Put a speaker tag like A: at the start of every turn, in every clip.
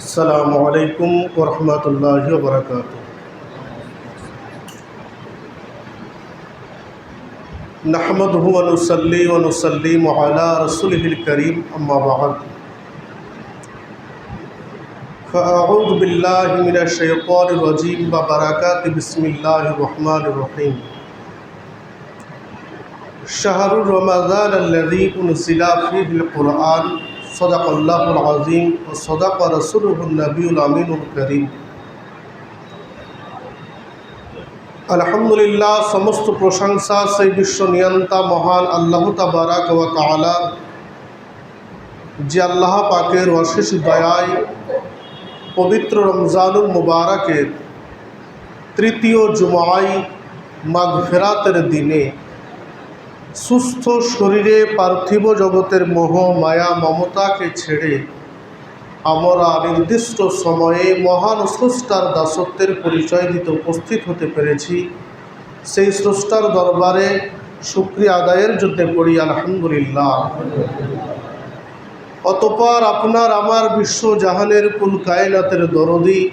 A: السلام علیکم ورحمۃ اللہ وبرکاتہ۔ نحمد ونسلی ونسلی علی رسول الکریم، اما بعد۔ فاعوذ باللہ من الشیطان الرجیم وبرکات بسم اللہ الرحمن الرحیم۔ شہر رمضان الذي انزل فيه القرآن صدق الله العظيم وصدق رسوله النبي الأمين الكريم আলহামদুলিল্লাহ সমস্ত প্রশংসা সেই বিশ্ব নিয়ন্তা মহান আল্লাহ তাবারাক ওয়া তাআলা যে আল্লাহ পাকের অশেষ দয়ায় পবিত্র রমজানুল মুবারকের তৃতীয় জুমাই মাঘ ফেরাতের দিনে সুস্থ শরীরে পার্থিব জগতের মোহ, মায়া, মমতাকে ছেড়ে আমরা নির্দিষ্ট সময়ে মহান স্রষ্টার দাসত্বের পরিচয় দিতে উপস্থিত হতে পেরেছি। সেই স্রষ্টার দরবারে শুক্রিয়া আদায়ের জন্য পড়ি, আলহামদুলিল্লাহ। অতপর আপনার আমার বিশ্ব জাহানের কুল কায়নাতের দরদি,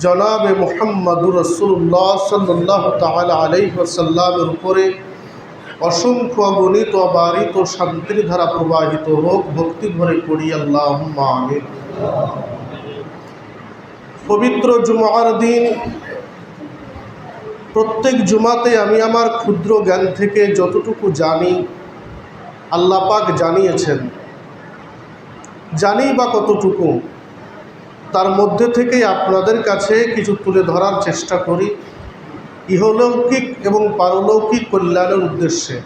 A: জনাবে মোহাম্মদুর রসুল্লাহ সাল্লাহ তালা আলাইসাল্লামের উপরে অসংখ্য গণিত বারিত শান্তির ধারা প্রবাহিত হোক, ভক্তি ভরে পড়ি আল্লাহ পবিত্র জুমার দিন, প্রত্যেক জুমাতে আমি আমার ক্ষুদ্র জ্ঞান থেকে যতটুকু জানি, আল্লাহ পাক জানিয়েছেন। জানি বা কতটুকু, তার মধ্যে থেকেই আপনাদের কাছে কিছু তুলে ধরার চেষ্টা করি। ইহলৌকিক এবং পারলৌকিক কল্যাণের উদ্দেশ্যে।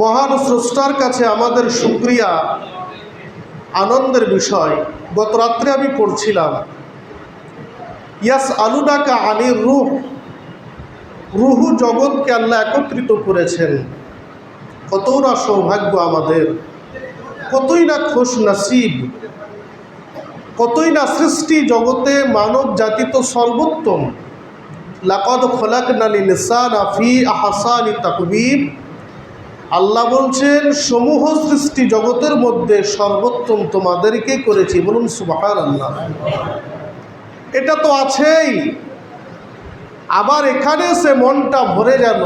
A: মহান স্রষ্টার কাছে আমাদের সুক্রিয়া, আনন্দের বিষয়। গত রাত্রে আমি পড়ছিলাম, ইয়াস আলুডাকা আনির রুহ, রুহু জগৎকে আল্লাহ একত্রিত করেছেন। কতই না সৌভাগ্য আমাদের, কতই না খোশ নাসিব, কতই না সৃষ্টি জগতে মানব জাতি তো সর্বোত্তম। লাকদ খোলাক নালি নিসান আফি আহাসানি তাকবির। আল্লাহ বলছেন, সমূহ সৃষ্টি জগতের মধ্যে সর্বোত্তম তোমাদেরকে করেছি। বলুন সুবাহার আল্লাহ এটা তো আছেই। আবার এখানে সে মনটা ভরে গেল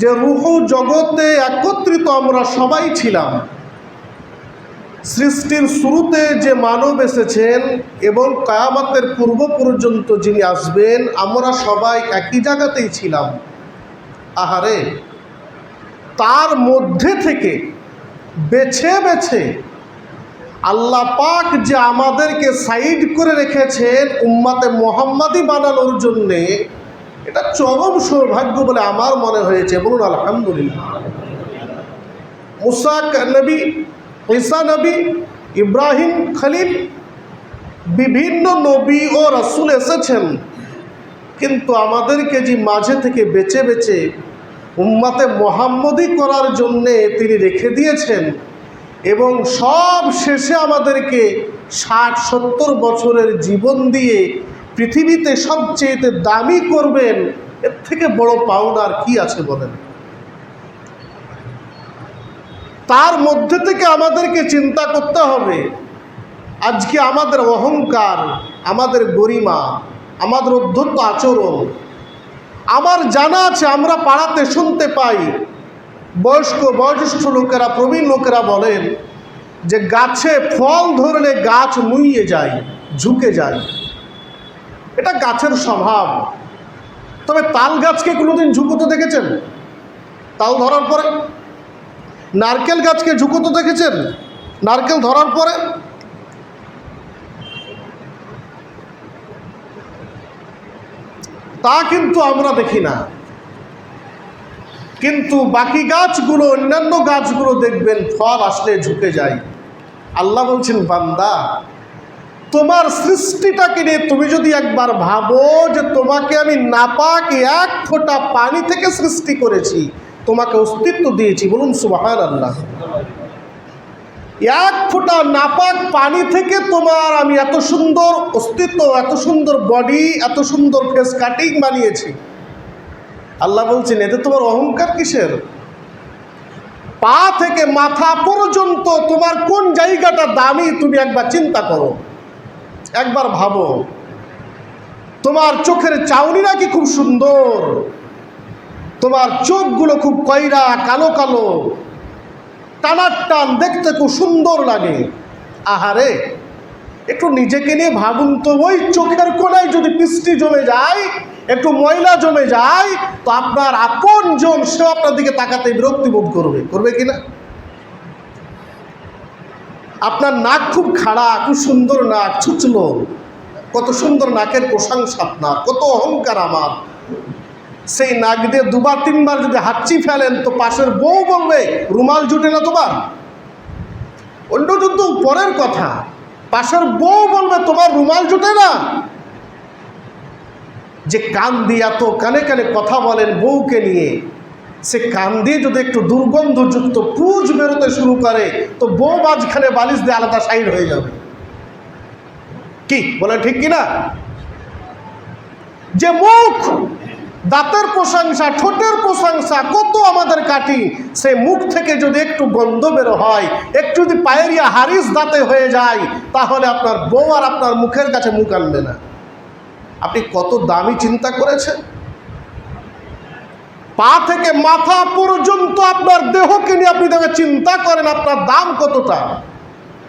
A: যে রুহ জগতে একত্রিত আমরা সবাই ছিলাম। সৃষ্টির শুরুতে যে মানব এসেছেন এবং কায়ামাতের পূর্ব পর্যন্ত যিনি আসবেন, আমরা সবাই একই জায়গাতেই ছিলাম। আহারে, তার মধ্যে থেকে বেছে বেছে আল্লাহ পাক যে আমাদেরকে সাইড করে রেখেছেন, উম্মাতে মোহাম্মাদি বানানোর জন্যে, এটা চরম সৌভাগ্য বলে আমার মনে হয়েছে। বলুন, আলহামদুলিল্লাহ। মুসাক নবী ঈসা নবী, ইব্রাহিম খলিল বিভিন্ন নবী ও রসুল এসেছেন। কিন্তু আমাদেরকে যে মাঝে থেকে বেছে বেছে উম্মাতে মোহাম্মদী করার জন্যে তিনি রেখে দিয়েছেন এবং সব শেষে আমাদেরকে ষাট, সত্তর বছরের জীবন দিয়ে পৃথিবীতে সবচেয়ে দামি করবেন, এর থেকে বড় পাওনার কি আছে বলেন? তার মধ্যে থেকে আমাদেরকে চিন্তা করতে হবে। আজকে আমাদের অহংকার, আমাদের গরিমা, আমাদের অধ্যত্ত আচরণ, আমার জানা আছে, আমরা পাড়াতে শুনতে পাই। বয়স্ক, বয়োজ্যেষ্ঠ লোকেরা, প্রবীণ লোকেরা বলেন যে গাছে ফল ধরলে গাছ নুইয়ে যায়, ঝুঁকে যায়। এটা গাছের স্বভাব। তবে তাল গাছকে কোনোদিন ঝুঁকোতে দেখেছেন? তাল ধরার পরে নারকেল গাছকে ঝুঁকোতে দেখেছেন? নারকেল ধরার পরে? তা কিন্তু আমরা দেখি না। কিন্তু বাকি গাছগুলো, অন্যান্য গাছগুলো দেখবেন, ফল আসলে ঝুঁকে যায়। আল্লাহ বলছেন, বান্দা, তোমার সৃষ্টিটাকে নিয়ে তুমি যদি একবার ভাবো যে তোমাকে আমি নাপাক এক ফোঁটা পানি থেকে সৃষ্টি করেছি তোমাকে অস্তিত্ব দিয়েছি, বলুন সুবাহান আল্লাহ এক ফোঁটা নাপাক পানি থেকে তোমার আমি এত সুন্দর অস্তিত্ব, এত সুন্দর বডি এত সুন্দর ফেস কাটিং বানিয়েছি। আল্লাহ বলছেন, এতে তোমার অহংকার কিসের? পা থেকে মাথা পর্যন্ত তোমার কোন জায়গাটা দামি, তুমি একবার চিন্তা করো। একবার ভাবো। তোমার চোখের চাউনি নাকি খুব সুন্দর? তোমার চোখগুলো খুব কয়রা, কালো কালো। টানার টান দেখতে খুব সুন্দর লাগে। আহারে, একটু নিজেকে নিয়ে ভাবুন তো, ওই চোখের কোনায় যদি বৃষ্টি জমে যায়, একটু ময়লা জমে যায়, তো আপনার আপন জন সে আপনার দিকে তাকাতে বিরক্তি বোধ করবে। করবে কি না? আপনার নাক খুব খাড়া, খুব সুন্দর নাক, ছুচলো। কত সুন্দর নাকের প্রশংসা আপনার, কত অহংকার আমার। সেই নাক দিয়ে দুবার, তিনবার যদি হাঁচি ফেলেন, তো পাশের বউ বলবে, রুমাল জুটে না তোমার? অন্য কিন্তু পরের কথা। পাশের বউ বলবে, তোমার রুমাল জুটে না। যে কান দিয়ে এত কানে কানে কথা বলেন বউকে নিয়ে, সে কান দিয়ে যদি একটু দুর্গন্ধযুক্ত পুজ বেরোতে শুরু করে, তো বউ মাঝখানে বালিশ দিয়ে আলাদা সাইড হয়ে যাবে। কি বলে ঠিক কিনা? যে মুখ দাঁতের প্রশংসা, ঠোঁটের প্রশংসা, কত আমাদের কাটি সে মুখ থেকে যদি একটু গন্ধ বেরো হয়, একটু যদি পায়েরিয়া হারিস দাঁতে হয়ে যায়, তাহলে আপনার বউ আর আপনার মুখের কাছে মুখ আনবে না। আপনি কত দামি চিন্তা করেছেন? পা থেকে মাথা পর্যন্ত আপনার দেহকে নিয়ে আপনি দেখে চিন্তা করেন, আপনার দাম কতটা?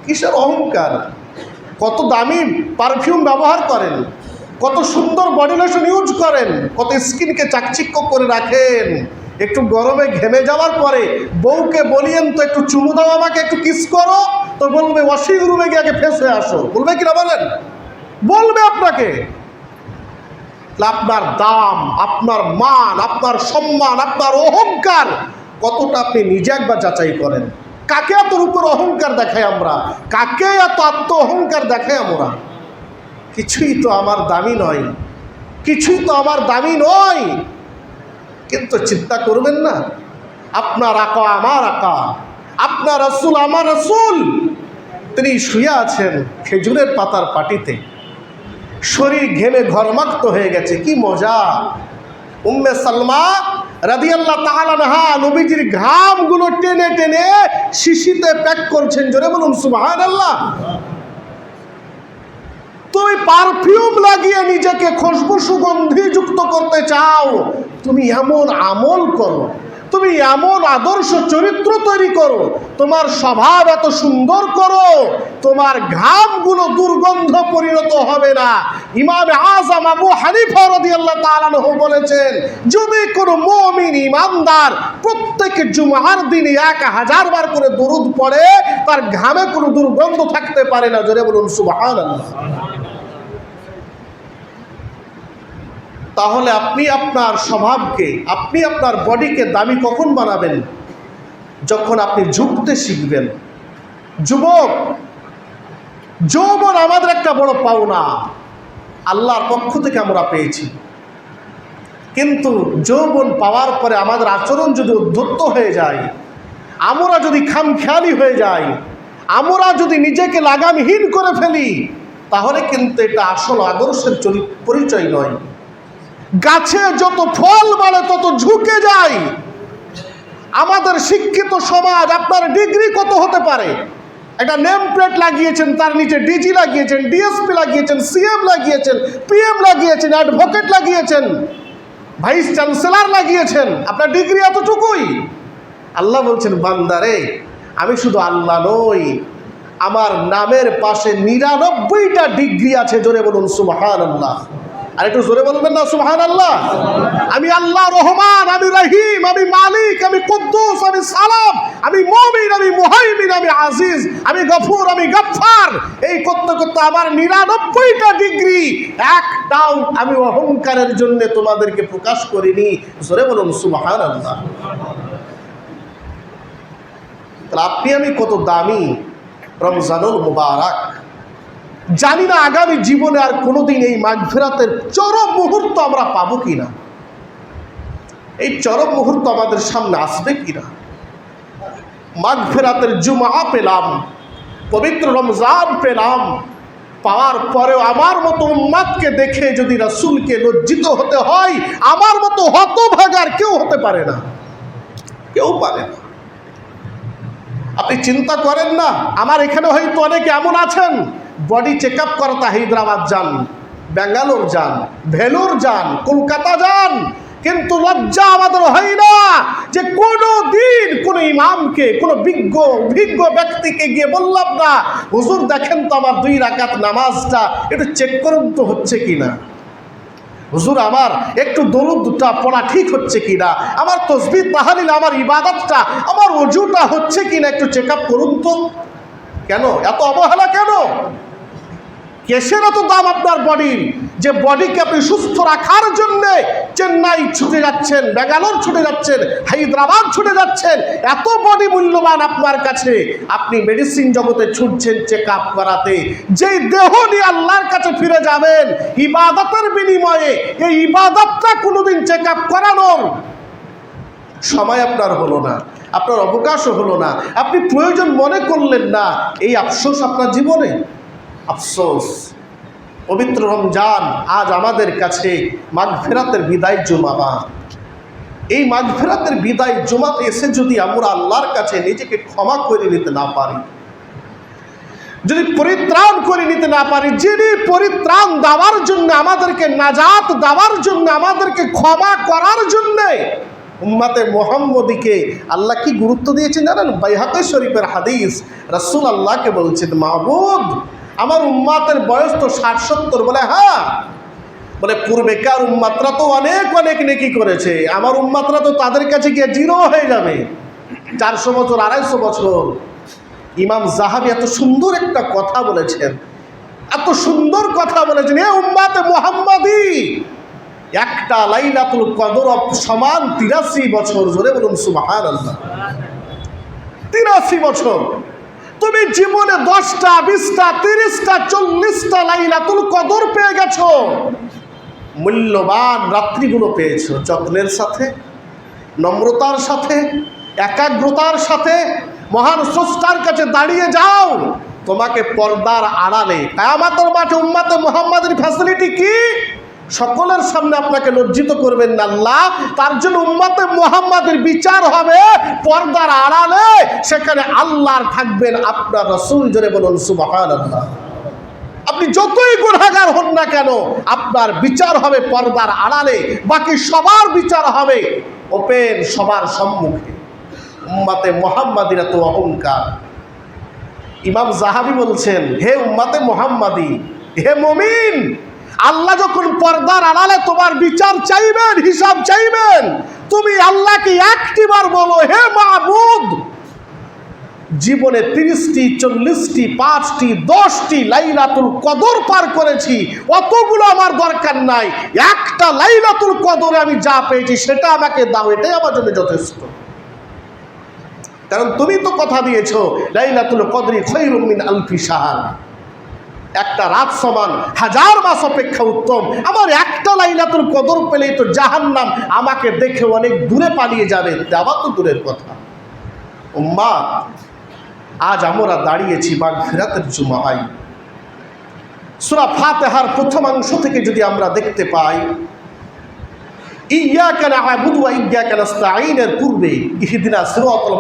A: কিসের অহংকার? কত দামি পারফিউম ব্যবহার করেন? কত সুন্দর বডি লোশন ইউজ করেন, কত স্কিনকে চাকচিক্য করে রাখেন। একটু গরমে ঘেমে যাওয়ার পরে বউকে বলিয়েন, তো একটু চুমু দাও আমাকে, একটু কিস করো। তো বলবে ওয়াশিং রুমে গিয়ে আগে ফেস হয়ে আসো। বলবে কিনা বলেন? বলবে আপনাকে। আপনার দাম, আপনার মান, আপনার সম্মান, আপনার অহংকার কতটা আপনি নিজে একবার যাচাই করেন? কাকে এত উপর অহংকার দেখাই আমরা? কাকে এত আত্ম অহংকার দেখাই আমরা? কিছুই তো আমার দামি নয়। কিছুই তো আমার দামি নয়। কিন্তু চিন্তা করবেন না, আপনার আঁকা আমার আঁকা, আপনার রসুল আমার রসুল। তিনি শুয়ে আছেন খেজুরের পাতার পাটিতে। শরীর ঘেমে ঘরমাক্ত হয়ে গেছে, কি মজা। উম্মে সালমা রাদিয়াল্লাহ তাআলাহা নবীজির ঘামগুলো টেনে টেনে শিশিতে প্যাক করছেন, জোরে বলুন সুবহানাল্লাহ। তুমি পারফিউম লাগিয়ে নিজেকে খুশবু সুগন্ধিযুক্ত করতে চাও তুমি এমন আমল করো। তুমি এমন আদর্শ চরিত্র তৈরি করো, তোমার স্বভাব এত সুন্দর করো, তোমার ঘামগুলো দুর্গন্ধ পরিণত হবে না। ইমাম আজম আবু হানিফা রাদিয়াল্লাহু বলেছেন, যদি কোনো মুমিন ইমানদার প্রত্যেক জুমার দিনে এক হাজার বার করে দরুদ পড়ে, তার ঘামে কোনো দুর্গন্ধ থাকতে পারে না। জোরে বলুন, সুবহানাল্লাহ। তাহলে আপনি আপনার স্বভাবকে, আপনি আপনার বডিকে দামি কখন বানাবেন? যখন আপনি ঝুঁকতে শিখবেন। যুবক, যৌবন আমাদের একটা বড় পাওনা। আল্লাহর পক্ষ থেকে আমরা পেয়েছি। কিন্তু যৌবন পাওয়ার পরে আমাদের আচরণ যদি উদ্ধত্ত হয়ে যায়, আমরা যদি খামখেয়ালি হয়ে যাই, আমরা যদি নিজেকে লাগামহীন করে ফেলি, তাহলে কিন্তু এটা আসল আদর্শের পরিচয় নয়। গাছে যত ফল বাড়ে, তত ঝুঁকে যায়। আমাদের শিক্ষিত সমাজ, আপনার ডিগ্রি কত হতে পারে? একটা নেম প্লেট লাগিয়েছেন, তার নিচে ডিজি লাগিয়েছেন ডিএসপি লাগিয়েছেন সিএম লাগিয়েছেন পিএম লাগিয়েছেন অ্যাডভোকেট লাগিয়েছেন ভাইস চ্যান্সেলার লাগিয়েছেন। আপনার ডিগ্রি এতটুকুই। আল্লাহ বলছেন, বান্দারে, আমি শুধু আল্লাহ নই, আমার নামের পাশে নিরানব্বইটা ডিগ্রি আছে, জোরে বলুন সুবহান আল্লাহ আর একটু জোরে বলবেন না সুবহান আল্লাহ আমি আল্লাহ রহমান, আমি রহিম, আমি মালিক, আমি কুদ্দুস, আমি সালাম, আমি মমিন, আমি মুহাইমিন, আমি আজিজ, আমি গফুর, আমি গফফার। এই করতে করতে আমার নিরানব্বইটা ডিগ্রি একটাও আমি অহংকারের জন্য তোমাদেরকে প্রকাশ করিনি। জোরে বলুন সুবহান আল্লাহ আপনি আমি কত দামি রমজানুল মুবারক? জানি না আগামী জীবনে আর কোনোদিন এই মাগফেরাতের চরম মুহূর্ত আমরা পাবো কিনা। এই চরম মুহূর্ত আমাদের সামনে আসবে কি কিনা মাগফেরাতের জুমা পেলাম, পবিত্র রমজান পেলাম, পাওয়ার পরেও আমার মতো উম্মাদকে দেখে যদি রাসূলকে লজ্জিত হতে হয়, আমার মতো হতভাগার কেউ হতে পারে না। কেউ পারে না। আপনি চিন্তা করেন না, আমার এখানে হয়তো অনেকে এমন আছেন বডি চেক আপ করাতে হায়দ্রাবাদ যান, ব্যাঙ্গালোর যান, ভেলোর যান, কলকাতা যান, কিন্তু লজ্জা আমাদের হয় না যে কোনো দিন কোনো ইমামকে, কোনো বিজ্ঞ, অভিজ্ঞ ব্যক্তিকে গিয়ে বললাম না, হুজুর, দেখেন তো আমার দুই রাকাত নামাজটা, একটু চেক করুন তো হচ্ছে কি না? হুজুর, আমার একটু দরুদটা পড়া ঠিক হচ্ছে কিনা আমার তসবির তাহালিল, আমার ইবাদতটা, আমার অজুটা হচ্ছে কি না? একটু চেক আপ করুন তো। কেন? এত অবহেলা কেন? কেসের এত দাম আপনার বডির যে বডিকে আপনি সুস্থ রাখার জন্য চেন্নাই ছুটে যাচ্ছেন, ব্যাঙ্গালোর ছুটে যাচ্ছেন, হায়দ্রাবাদ ছুটে যাচ্ছেন, এত বডি মূল্যবান আপনার কাছে। আপনি মেডিসিন জগতে ছুটছেন চেক আপ করাতে। যেই দেহ নিয়ে আল্লাহর কাছে ফিরে যাবেন, ইবাদতের বিনিময়ে এই ইবাদতটা কোনোদিন চেক আপ করানোর সময় আপনার হলো না, আপনার অবকাশও হলো না। আপনি প্রয়োজন মনে করলেন না, এই আফসোস আপনার জীবনে। আফসোস। পবিত্র রমজান আজ আমাদের কাছে মাঘ ফেরাতের বিদায় জুমাবা এই মাঘ ফেরাতের বিদায় জুমাতে এসে যদি আমরা আল্লাহর কাছে নিজেকে ক্ষমা করে নিতে না পারি, যদি পরিত্রাণ করে নিতে না পারি, যিনি পরিত্রাণ দেওয়ার জন্য আমাদেরকে নাজাত দেওয়ার জন্য, আমাদেরকে ক্ষমা করার জন্যে উম্মাতে মোহাম্মদীকে আল্লাহ কি গুরুত্ব দিয়েছেন জানেন? বাইহাতে শরীফের হাদিস রাসূল আল্লাহকে বলছেন মাহবুদ আমার উম্মাতের বয়স তো ষাট, সত্তর, বলে হ্যাঁ বলে, পূর্বেকার উম্মাত্রা তো অনেক অনেক নেকি করেছে। আমার উম্মাত্রা তো তাদের কাছে গিয়ে জিরো হয়ে যাবে। চারশো বছর, আড়াইশো বছর। ইমাম জাহাবি এত সুন্দর একটা কথা বলেছেন। এত সুন্দর কথা বলেছেন, এ উম্মাতে মোহাম্মদি! একটা লাইলাতুল কদর সমান তিরাশি বছর ধরে বলুন আল্লাহ তিরাশি বছর। তুমি জীবনে দশটা, বিশটা, তিরিশটা, চল্লিশটা লাইলাতুল কদর পেয়ে গেছো। মূল্যবান রাত্রিগুলো পেয়েছ যত্নের সাথে, নম্রতার সাথে, একাগ্রতার সাথে। মহান স্রষ্টার কাছে দাঁড়িয়ে যাও। তোমাকে পর্দার আড়ালে, কায়ামাতর মাঠে উম্মাতে মোহাম্মদের ফ্যাসিলিটি কি? সকলের সামনে আপনাকে লজ্জিত করবেন না। আল্লাহ, তার জন্য উম্মাতে মোহাম্মদের বিচার হবে, পর্দার আড়ালে। সেখানে আল্লাহর থাকবেন আপনার রসুল জোরে বলুন সুবাহান আপনি যতই গুণাগার হন না কেন, আপনার বিচার হবে পর্দার আড়ালে। বাকি সবার বিচার হবে ওপেন সবার সম্মুখে। উম্মাতে মোহাম্মাদিরা তো অহংকার। ইমাম জাহাবি বলছেন, হে উম্মাতে মোহাম্মাদি, হে মমিন আল্লাহ যখন পর্দার আড়ালে তোমার বিচার চাইবেন, হিসাব চাইবেন, তুমি আল্লাহকে একটিবার বলো, হে মাহবুদ জীবনে তিরিশটি, চল্লিশটি, পাঁচটি, দশটি লাইলাতুল কদর পার করেছি, অতগুলো আমার দরকার নাই। একটা লাইলাতুল কদরে আমি যা পেয়েছি সেটা আমাকে দাও, এটাই আমার জন্য যথেষ্ট। কারণ তুমি তো কথা দিয়েছ, লাইলাতুল কদরি খৈরুমিন আলফি সাহার একটা রাত সমান, হাজার মাস অপেক্ষা উত্তম। আমার একটা লাইলাতুল কদর পেলেই তো জাহান নাম আমাকে দেখে অনেক দূরে পালিয়ে যাবে। দেওয়া তো দূরের কথা। মা আজ আমরা দাঁড়িয়েছি বাঘ ফেরাতের জুমায়। সুরা ফাতেহার প্রথমাংশ থেকে যদি আমরা দেখতে পাই ইয়া কেন আবুদু ইয়া কেন আইনের পূর্বে, ইহিদিনা সিরাতুল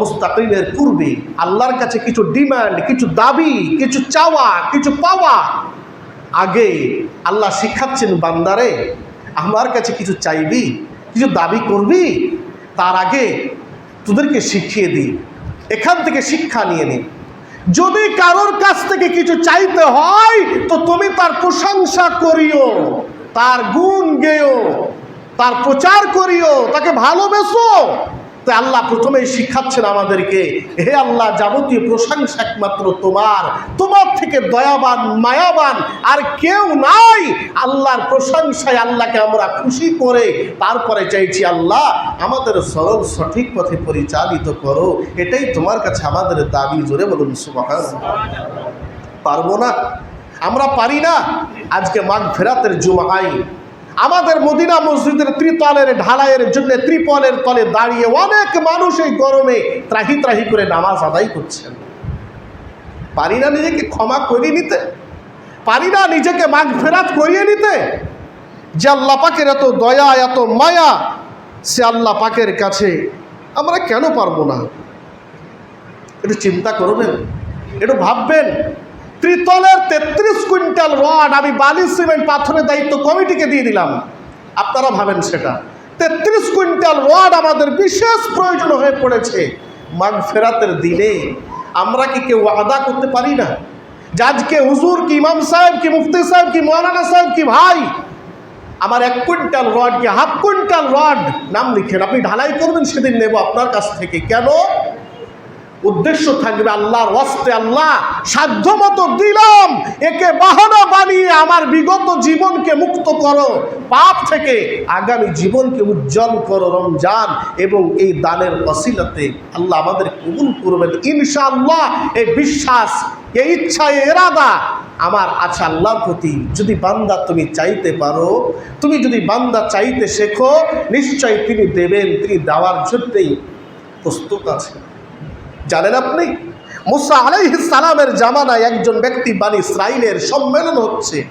A: পূর্বে আল্লাহর কাছে কিছু ডিমান্ড, কিছু দাবি, কিছু চাওয়া, কিছু পাওয়া, আগে আল্লাহ শিখাচ্ছেন বান্দারে, আমার কাছে কিছু চাইবি, কিছু দাবি করবি, তার আগে তোদেরকে শিখিয়ে দিই, এখান থেকে শিক্ষা নিয়ে নি। যদি কারোর কাছ থেকে কিছু চাইতে হয়, তো তুমি তার প্রশংসা করিও, তার গুণ গেও তার প্রচার করিও, তাকে ভালোবেসো। তাই আল্লাহ প্রথমেই শিখাচ্ছেন আমাদেরকে, হে আল্লাহ, যাবতীয় প্রশংসা একমাত্র তোমার তোমার থেকে দয়াবান, মায়াবান আর কেউ নাই। আল্লাহর প্রশংসায় আল্লাহকে আমরা খুশি করে তারপরে চাইছি, আল্লাহ, আমাদের সরল সঠিক পথে পরিচালিত করো। এটাই তোমার কাছে আমাদের দাবি, জোরে বলুন, সুবাহান পারব না? আমরা পারি না? আজকে মাঘ ফেরাতের জুমাই আমাদের মদিনা মসজিদের ত্রিতলের ঢালাইয়ের জন্য ত্রিপলের তলে দাঁড়িয়ে অনেক মানুষ এই গরমে ত্রাহি ত্রাহি করে নামাজ আদায় করছেন। পারি না নিজেকে ক্ষমা করিয়ে নিতে? পারি না নিজেকে মাঘ ফেরাত করিয়ে নিতে? যে আল্লাহ পাকের এত দয়া, এত মায়া, সে আল্লাহ পাকের কাছে আমরা কেন পারব না? একটু চিন্তা করবেন, একটু ভাববেন। ত্রিতলের তেত্রিশ কুইন্টাল রড আমি বালি, সিমেন্ট, পাথরের দায়িত্ব কমিটিকে দিয়ে দিলাম। আপনারা ভাবেন সেটা। তেত্রিশ কুইন্টাল রড আমাদের বিশেষ প্রয়োজন হয়ে পড়েছে। মাঘ ফেরাতের দিনে আমরা কি কেউ আদা করতে পারি না? যে আজকে হুজুর কি ইমাম সাহেব, কি মুফতি সাহেব, কি মৌলানা সাহেব, কি ভাই? আমার এক কুইন্টাল রড কি হাফ কুইন্টাল রড? নাম লিখেন, আপনি ঢালাই করবেন, সেদিন নেব আপনার কাছ থেকে। কেন? উদ্দেশ্য থাকবে আল্লাহর ওয়াস্তে আল্লাহ সাধ্য মতো দিলাম। একে বাহানা বানিয়ে আমার বিগত জীবনকে মুক্ত করো, পাপ থেকে আগামী জীবনকে উজ্জ্বল করো রমজান এবং এই দানের অসিলাতে আল্লাহ আমাদের কবুল করবেন। ইনশাআল্লাহ এই বিশ্বাস, এই ইচ্ছা এরাদা আমার আছে আল্লাহর প্রতি। যদি বান্দা তুমি চাইতে পারো, তুমি যদি বান্দা চাইতে শেখো, নিশ্চয়ই তিনি দেবেন, তিনি দেওয়ার জন্যই প্রস্তুত আছেন। জানেন আপনি? মুসা আলাইহিস সালামের জামানায় একজন ব্যক্তি বানি ইসরাইলের সম্মেলন হচ্ছে।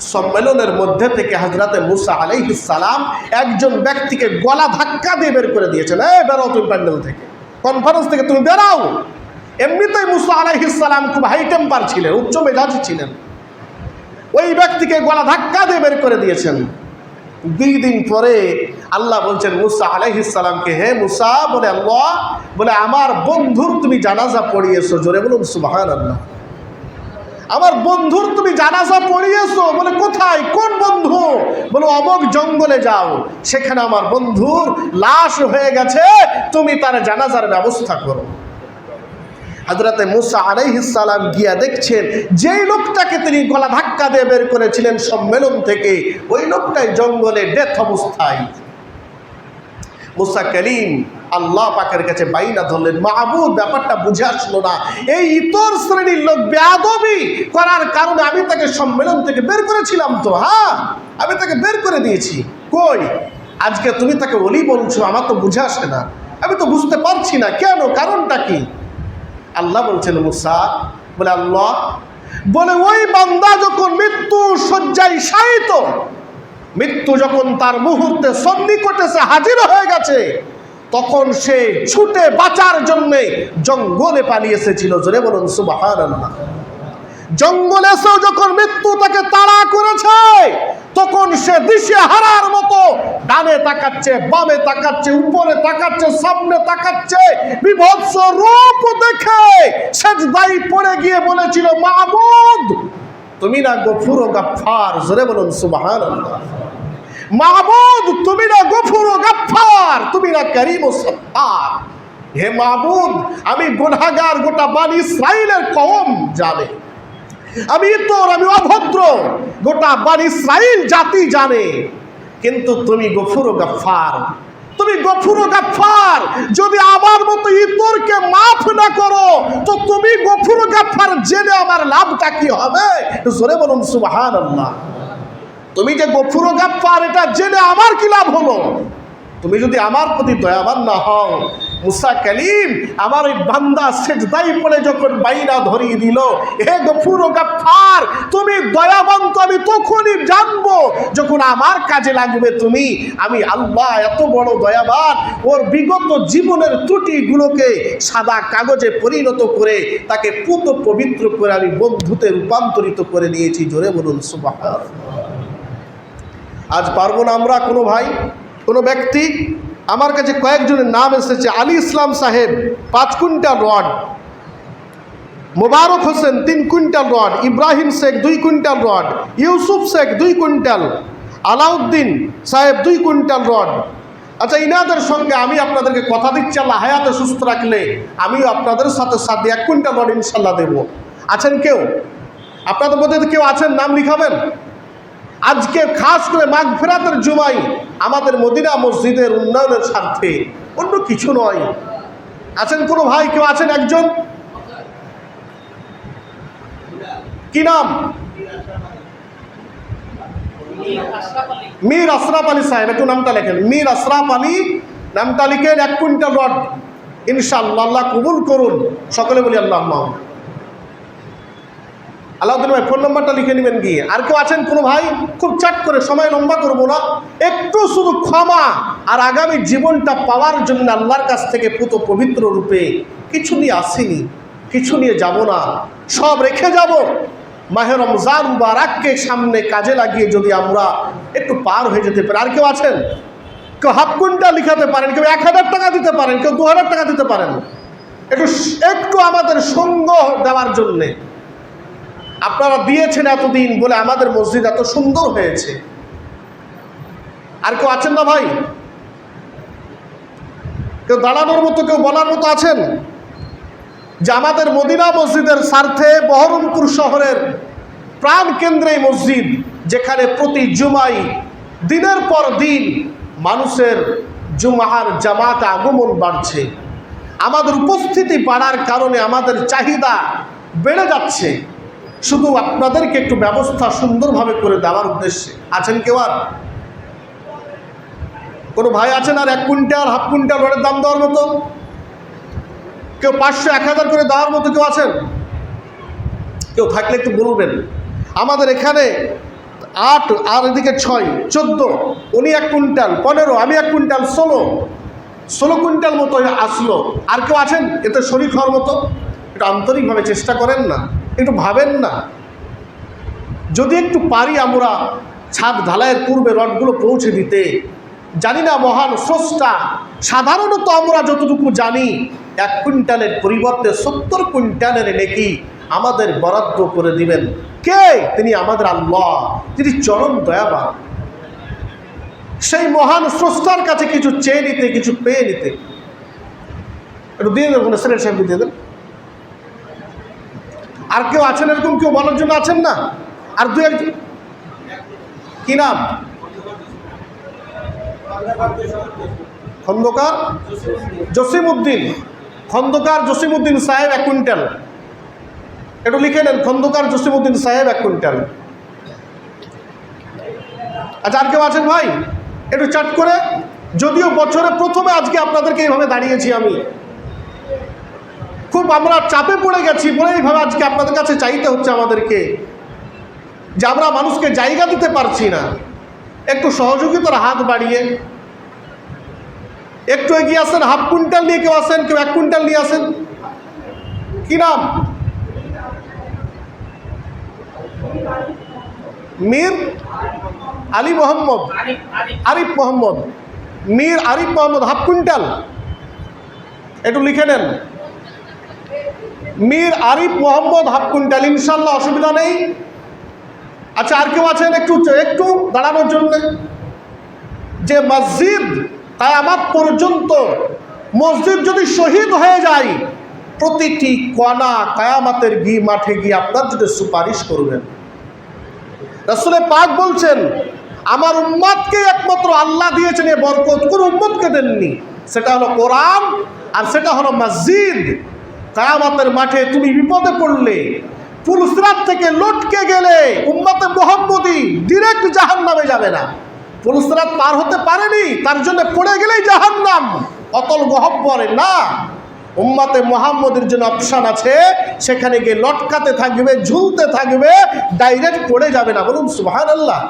A: সম্মেলনের মধ্যে থেকে হাজরাতে মুসা আলাইহিস সালাম একজন ব্যক্তিকে গলা ধাক্কা দিয়ে বের করে দিয়েছেন। এ বেরো তুমি প্যান্ডেল থেকে। কনফারেন্স থেকে তুমি বেরাও এমনিতেই মুসা আলাইহিস সালাম খুব হাই টেম্পার ছিলেন, উচ্চ মেজাজি ছিলেন। ওই ব্যক্তিকে গলা ধাক্কা দিয়ে বের করে দিয়েছেন। দুই দিন পরে আল্লাহ বলছেন, মুসা আলাইহিসালামকে হে মুসা, বলে আল্লাহ, বলে আমার বন্ধুর তুমি জানাজা পড়িয়েছো। জোরে বলুন সুবাহান আল্লাহ আমার বন্ধুর তুমি জানাজা পড়িয়েছো? বলে, কোথায়? কোন বন্ধু? বলে অমক জঙ্গলে যাও। সেখানে আমার বন্ধুর লাশ হয়ে গেছে। তুমি তার জানাজার ব্যবস্থা করো। হাজরাতে মুসা আলাইহিসালাম গিয়া দেখছেন, যেই লোকটাকে তিনি গলা ধাক্কা দিয়ে বের করেছিলেন সম্মেলন থেকে, ওই লোকটাই জঙ্গলে ডেথ অবস্থায়। মুসা করিম আল্লাহ পাকের কাছে বাইনা ধরলেন মাহবুদ ব্যাপারটা বুঝে আসলো না। এই ইতর শ্রেণির লোক বেয়াদবি করার কারণে আমি তাকে সম্মেলন থেকে বের করেছিলাম তো হ্যাঁ আমি তাকে বের করে দিয়েছি। কই? আজকে তুমি তাকে ওলি বলছো, আমার তো বুঝে আসে না। আমি তো বুঝতে পারছি না, কেন? কারণটা কি? আল্লাহ বলছেন, মুসা, বলে, আল্লাহ, বলে, ওই বান্দা যখন মৃত্যু শয্যায় শায়িত, মৃত্যু যখন তার মুহূর্তে সন্নিকটে সে হাজির হয়ে গেছে, তখন সে ছুটে বাঁচার জন্যে জঙ্গলে পালিয়ে এসেছিল। জোরে বলুন সুবাহান জঙ্গলে এসেও যখন মৃত্যু তাকে তাড়া করেছে তখন সে দিশে হারার মতো ডানে তাকাচ্ছে, বামে তাকাচ্ছে, উপরে তাকাচ্ছে, সামনে তাকাচ্ছে, বিভৎস রূপ দেখে সেজদাই পড়ে গিয়ে বলেছিল, মাহমুদ, তুমি না গফুর ও গাফার জোরে বলুন সুবাহান মাহমুদ, তুমি না গফুর ও গাফার তুমি না করিম ও সত্তার। হে মাহমুদ, আমি গুনাগার গোটা বানি ইসরাইলের কম জানে। আমি তোর, আমি অভদ্র। গোটা বানি ইসরাইল জাতি জানে। কিন্তু তুমি গফুর গাফার তুমি গফুর গাফার যদি আমার মতো ইতরকে মাফ না করো, তো তুমি গফুর গাফার জেনে আমার লাভটা কি হবে? জোরে বলুন সুবাহান আল্লাহ তুমি যে গফুর গাফার এটা জেনে আমার কি লাভ হলো? তুমি যদি আমার প্রতি দয়াবান না হও মুসা কালিম, আমার ওই বান্দা সেজদাই পড়ে যখন বাইনা ধরিয়ে দিল, হে গফুর ও গাফার তুমি দয়াবান তো আমি তখনই জানব যখন আমার কাজে লাগবে তুমি। আমি আল্লাহ এত বড় দয়াবান, ওর বিগত জীবনের ত্রুটিগুলোকে সাদা কাগজে পরিণত করে তাকে পুত পবিত্র করে আমি বন্ধুতে রূপান্তরিত করে নিয়েছি। জোরে বলুন সুবাহ আজ পারব না আমরা কোনো ভাই, কোনো ব্যক্তি আমার কাছে কয়েকজনের নাম এসেছে, আলী ইসলাম সাহেব, পাঁচ কুইন্টাল রড, মোবারক হোসেন তিন কুইন্টাল রড, ইব্রাহিম শেখ দুই কুইন্টাল রড, ইউসুফ শেখ দুই কুইন্টাল, আলাউদ্দিন সাহেব দুই কুইন্টাল রড। আচ্ছা ইনাদের সঙ্গে আমি আপনাদেরকে কথা দিচ্ছি, আল্লাহ হায়াতে সুস্থ রাখলে আমিও আপনাদের সাথে সাথে এক কুইন্টাল রড ইনশাল্লাহ দেবো। আছেন কেউ? আপনাদের মধ্যে কেউ আছেন? নাম লিখাবেন? আজকে খাস করে মাঘ ফেরাতের জুমাই আমাদের মদিনা মসজিদের উন্নয়নের স্বার্থে অন্য কিছু নয়। আছেন কোনো ভাই, কেউ আছেন একজন? কি নাম? মীর আশরাফ আলী সাহেব, একটু নামটা লেখেন। মীর আশরাফ আলী, নামটা লিখেন এক কুইন্টাল রড। ইনশাল্লাহ আল্লাহ কবুল করুন। সকলে বলি আল্লাহ আলাউদ্দিন ভাই, ফোন নাম্বারটা লিখে নেবেন গিয়ে। আর কেউ আছেন কোনো ভাই? খুব চাট করে সময় লম্বা করব না। একটু শুধু ক্ষমা আর আগামী জীবনটা পাওয়ার জন্য আল্লাহর কাছ থেকে পুত পবিত্র রূপে কিছু নিয়ে আসিনি, কিছু নিয়ে যাব না। সব রেখে যাব। মাহের রমজান মুবারাককে সামনে কাজে লাগিয়ে যদি আমরা একটু পার হয়ে যেতে পারি। আর কেউ আছেন? কেউ হাফ কুইন্টাল লিখাতে পারেন, কেউ এক হাজার টাকা দিতে পারেন, কেউ দু হাজার টাকা দিতে পারেন। একটু একটু আমাদের সঙ্গ দেওয়ার জন্যে আপনারা দিয়েছেন এতদিন বলে আমাদের মসজিদ এত সুন্দর হয়েছে। আর কেউ আছেন না ভাই? কেউ দাঁড়ানোর মতো, কেউ বলার মতো আছেন? যে আমাদের মদিনা মসজিদের স্বার্থে বহরমপুর শহরের প্রাণ কেন্দ্রে মসজিদ, যেখানে প্রতি জুমাই দিনের পর দিন মানুষের জুমাহার, জামাত আগমন বাড়ছে। আমাদের উপস্থিতি বাড়ার কারণে আমাদের চাহিদা বেড়ে যাচ্ছে। শুধু আপনাদেরকে একটু ব্যবস্থা সুন্দরভাবে করে দেওয়ার উদ্দেশ্যে। আছেন কেউ আর? কোনো ভাই আছেন আর এক কুইন্টাল, হাফ কুইন্টাল রডের দাম দেওয়ার মতো? কেউ পাঁচশো, এক হাজার করে দেওয়ার মতো কেউ আছেন? কেউ থাকলে একটু বলবেন। আমাদের এখানে আট আর এদিকে ছয়, চোদ্দ, উনি এক কুইন্টাল, পনেরো, আমি এক কুইন্টাল, ষোলো ষোলো কুইন্টাল মতো আসলো। আর কেউ আছেন? এতে শরীর হওয়ার মতো? একটু আন্তরিকভাবে চেষ্টা করেন না। একটু ভাবেন না। যদি একটু পারি আমরা ছাদ ঢালাইয়ের পূর্বে রডগুলো পৌঁছে দিতে। জানি না মহান স্রষ্টা, সাধারণত আমরা যতটুকু জানি, এক কুইন্টালের পরিবর্তে সত্তর কুইন্টালের নেকি আমাদের বরাদ্দ করে দিবেন। কে? তিনি আমাদের আল্লাহ, তিনি চরম দয়াবান। সেই মহান স্রষ্টার কাছে কিছু চেয়ে নিতে, কিছু পেয়ে নিতে। একটু দিয়ে দেবেন সাহেব দিয়ে দেন। আর কেউ আছেন এরকম? কেউ বলার জন্য আছেন না? আর দু একজন? কি নাম? খন্দকার? জসিম উদ্দিন খন্দকার জসিম উদ্দিন সাহেব, এক কুইন্টাল। একটু লিখে নেন, খন্দকার জসিম উদ্দিন সাহেব, এক কুইন্টাল। আচ্ছা আর কেউ আছেন ভাই? একটু চাট করে। যদিও বছরে প্রথমে আজকে আপনাদেরকে এইভাবে দাঁড়িয়েছি আমি। খুব আমরা চাপে পড়ে গেছি বলে এইভাবে আজকে আপনাদের কাছে চাইতে হচ্ছে আমাদেরকে যে আমরা মানুষকে জায়গা দিতে পারছি না। একটু সহযোগিতার হাত বাড়িয়ে, একটু এগিয়ে আসেন, হাফ কুইন্টাল নিয়ে কেউ আসেন, কেউ এক কুইন্টাল নিয়ে আসেন। কি নাম? Mir Ali Mohammad. Arif Mohammad. Mir Arif Mohammad, half quintal. একটু লিখে নেন। মীর আরিফ মোহাম্মদ হাফ কুইন্টাল ইনশাল্লাহ অসুবিধা নেই। আচ্ছা আর কেউ আছেন একটু একটু দাঁড়ানোর জন্য? যে মসজিদ কায়ামাত পর্যন্ত মসজিদ যদি শহীদ হয়ে যায়, প্রতিটি কণা কায়ামাতের গি মাঠে গিয়ে আপনার যদি সুপারিশ করবেন। রসুলে পাক বলছেন, আমার উম্মাদকে একমাত্র আল্লাহ দিয়েছেন, এ বরকত। কোন উম্মতকে দেননি। সেটা হলো কোরআন আর সেটা হলো মসজিদ। কায়ামাতের মাঠে তুমি বিপদে পড়লে পুলসরাত থেকে লটকে গেলে উম্মতে মোহাম্মদী ডিরেক্ট জাহান নামে যাবে না। পুলসরাত পার হতে পারেনি, তার জন্য পড়ে গেলেই জাহান নাম অতল গহব্বরে না। উম্মাতে মোহাম্মদের জন্য অপশান আছে, সেখানে গিয়ে লটকাতে থাকবে, ঝুলতে থাকবে ডাইরেক্ট পড়ে যাবে না। বলুন সুবাহান আল্লাহ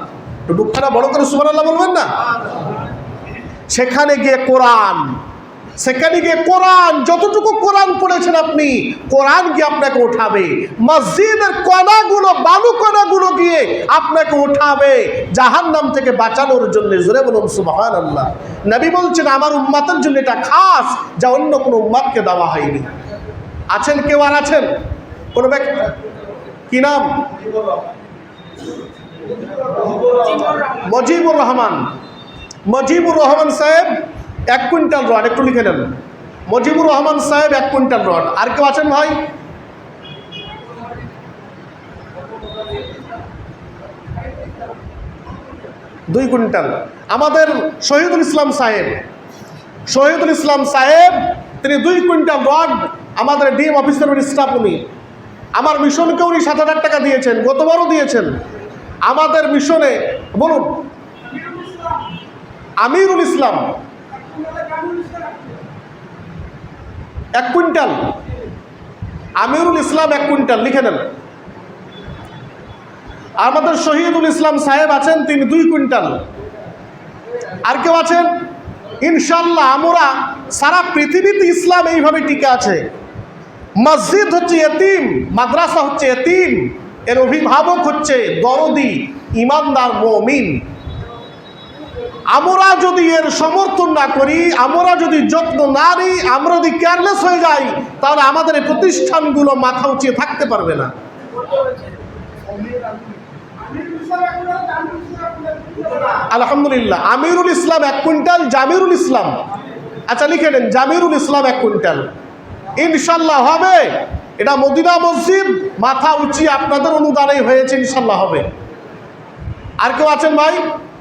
A: বুকখানা বড় করে সুবাহ আল্লাহ বলবেন না? সেখানে গিয়ে কোরআন সেখানে গিয়ে কোরআন যতটুকু কোরআন পড়েছেন আপনি কোরআন গিয়ে আপনাকে উঠাবে। মসজিদের কণাগুলো বালু কণাগুলো গিয়ে আপনাকে উঠাবে। জাহান নাম থেকে বাঁচানোর জন্য জোরে বলুন সুবাহান আল্লাহ নবী বলছেন আমার উম্মাতের জন্য এটা খাস যা অন্য কোনো উম্মাদকে দেওয়া হয়নি। আছেন কেউ আর আছেন? কোনো ব্যক্তি? কি নাম? মজিবুর রহমান। মজিবুর রহমান সাহেব এক কুইন্টাল রড, একটু লিখে নেন। মজিবুর রহমান সাহেব, এক কুইন্টাল রড। আর কেউ আছেন ভাই? দুই কুইন্টাল। আমাদের শহীদুল ইসলাম সাহেব, শহীদুল ইসলাম সাহেব, তিনি দুই কুইন্টাল রড আমাদের ডিএম অফিসার স্টাফ উনি। আমার মিশনকে উনি সাত হাজার টাকা দিয়েছেন, গতবারও দিয়েছেন। আমাদের মিশনে, বলুন, আমিরুল ইসলাম এক কুইন্টাল। আমিরুল ইসলাম এক কুইন্টাল, লিখে নেন। আমাদের শহীদুল ইসলাম সাহেব আছেন, তিনি দুই কুইন্টাল। আর কেউ আছেন? ইনশাল্লাহ আমরা সারা পৃথিবীতে ইসলাম এইভাবে টিকে আছে। মসজিদ হচ্ছে এতিম, মাদ্রাসা হচ্ছে এতিম, এর অভিভাবক হচ্ছে দরদি, ইমানদার মমিন। আমরা যদি এর সমর্থন না করি, আমরা যদি যত্ন না নিই, আমরা যদি কেয়ারলেস হয়ে যাই, তাহলে আমাদের এই প্রতিষ্ঠানগুলো মাথা উঁচিয়ে থাকতে পারবে না। আলহামদুলিল্লাহ। আমিরুল ইসলাম এক কুইন্টাল, জামিরুল ইসলাম। আচ্ছা লিখে নেন, জামিরুল ইসলাম এক কুইন্টাল। ইনশাল্লাহ হবে। এটা মদিনা মসজিদ, মাথা উঁচিয়ে আপনাদের অনুদানেই হয়েছে ইনশাল্লাহ হবে। আর কেউ আছেন ভাই?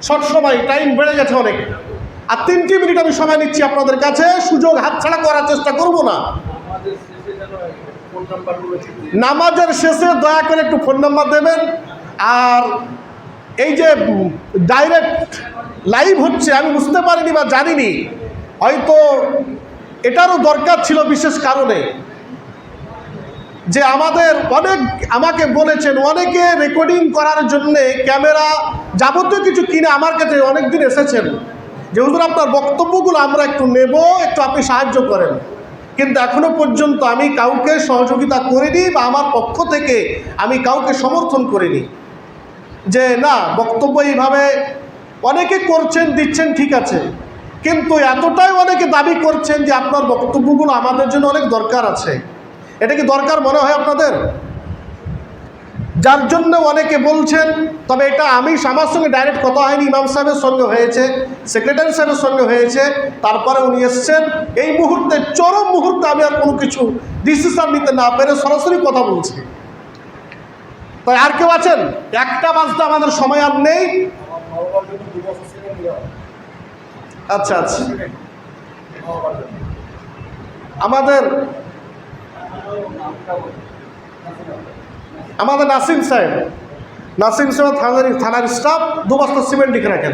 A: শর্ট সময় টাইম বেড়ে গেছে অনেক। আর তিনটি মিনিট আমি সময় নিচ্ছি আপনাদের কাছে। সুযোগ হাতছাড়া করার চেষ্টা করব না। নামাজের শেষে দয়া করে একটু ফোন নাম্বার দেবেন। আর এই যে ডাইরেক্ট লাইভ হচ্ছে, আমি বুঝতে পারিনি বা জানিনি। হয়তো এটারও দরকার ছিল বিশেষ কারণে। যে আমাদের অনেক আমাকে বলেছেন, অনেকে রেকর্ডিং করার জন্যে ক্যামেরা যাবতীয় কিছু কিনে আমার কাছে অনেক দিন এসেছেন। যে হুজুর, আপনার বক্তব্যগুলো আমরা একটু নেব, একটু আপনি সাহায্য করেন। কিন্তু এখনও পর্যন্ত আমি কাউকে সহযোগিতা করিনি বা আমার পক্ষ থেকে আমি কাউকে সমর্থন করিনি। যে না, বক্তব্য এইভাবে অনেকে করছেন, দিচ্ছেন, ঠিক আছে। কিন্তু এতটাই অনেকে দাবি করছেন যে আপনার বক্তব্যগুলো আমাদের জন্য অনেক দরকার আছে। এটা কি দরকার মনে হয় আপনাদের? যার জন্য অনেকে বলছেন, তবে এটা আমি আমার সঙ্গে ডাইরেক্ট কথা হয়নি, ইমাম সাহেবের সঙ্গে হয়েছে সেক্রেটারি সাহেবের সঙ্গে হয়েছে, তারপরে উনি এসছেন। এই মুহূর্তে, চরম মুহূর্তে আমি আর কোনো কিছু ডিসিশন নিতে না পেরে সরাসরি কথা বলছি। তাই আর কেউ আছেন? একটা বাজতে আমাদের সময় আর নেই। আচ্ছা আচ্ছা। আমাদের আমাদের নাসিম সাহেব নাসিম সাহেব থানার থানার স্টাফ দু বস্তা সিমেন্ট লিখে রাখেন।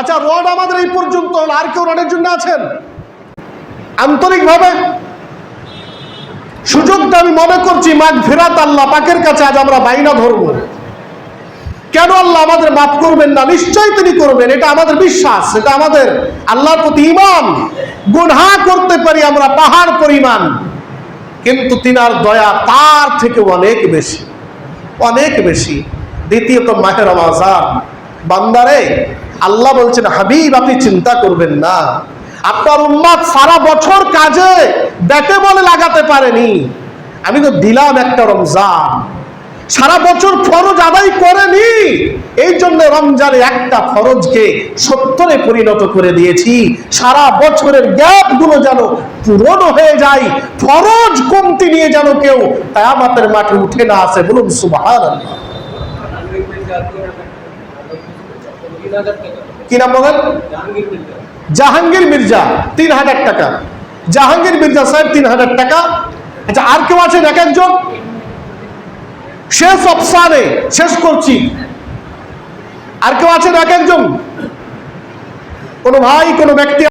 A: আচ্ছা রড আমাদের এই পর্যন্ত হলো, আর কেউ রডের জন্য আছেন? আন্তরিকভাবে সুযোগটা আমি মনে করছি, মাঠ ফেরাত আল্লাহ পাকের কাছে আজ আমরা বাইনা ধরবো। কেন আল্লাহ আমাদের মাফ করবেন না? নিশ্চয়ই তিনি করবেন, এটা আমাদের বিশ্বাস, এটা আমাদের আল্লাহর প্রতি ইমান গুনহা করতে পারি আমরা পাহাড় পরিমাণ। কিন্তু তিনার দয়া তার থেকে অনেক বেশি। অনেক বেশি। দ্বিতীয়ত মাহের রমাজান। বান্দারে, আল্লাহ বলছেন, হাবিব, আপনি চিন্তা করবেন না। আপনার উম্মাদ সারা বছর কাজে, ব্যাটে বলে লাগাতে পারেনি। আমি তো দিলাম একটা রমজান। সারা বছর ফরজ আদায় করেনি। এই জন্য রমজানে একটা ফরজকে সত্তরে পরিণত করে দিয়েছি। সারা বছরের গ্যাপগুলো যেন পূরণ হয়ে যায়, ফরজ কমতি নিয়ে যেন কেউ কায়ামাতের মাঠে উঠে না আসে। বলুন
B: টাকা
A: কি নাম বলেন? জাহাঙ্গীর মির্জা, তিন হাজার টাকা। জাহাঙ্গীর মির্জা সাহেব, তিন হাজার টাকা। আচ্ছা আর কেউ আছেন এক একজন? শেষ অপশানে শেষ করছি। আর কেউ আছেন এক একজন? কোনো ভাই কোনো ব্যক্তি